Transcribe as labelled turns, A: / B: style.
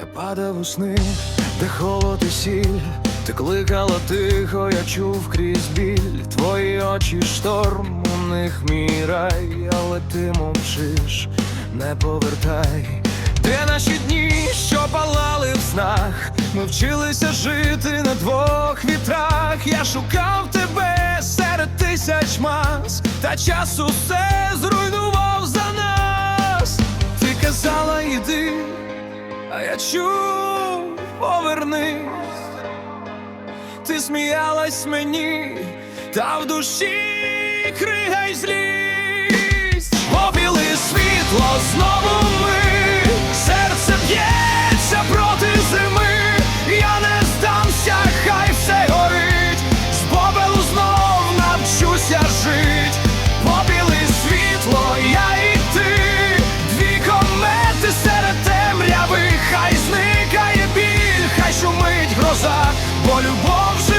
A: Я падав у сни, де холод і сіль, ти кликала тихо, я чув крізь біль. Твої очі шторм, у них мій але ти мовчиш, не повертай. Де наші дні, що палали в снах, ми вчилися жити на двох вітрах. Я шукав тебе серед тисяч мас, та час усе зруйнував за нас. Ти казала, йди, а я чув, повернись. Ти сміялась мені, та в душі крига й злість. Попіли світло знову гроза, бо любов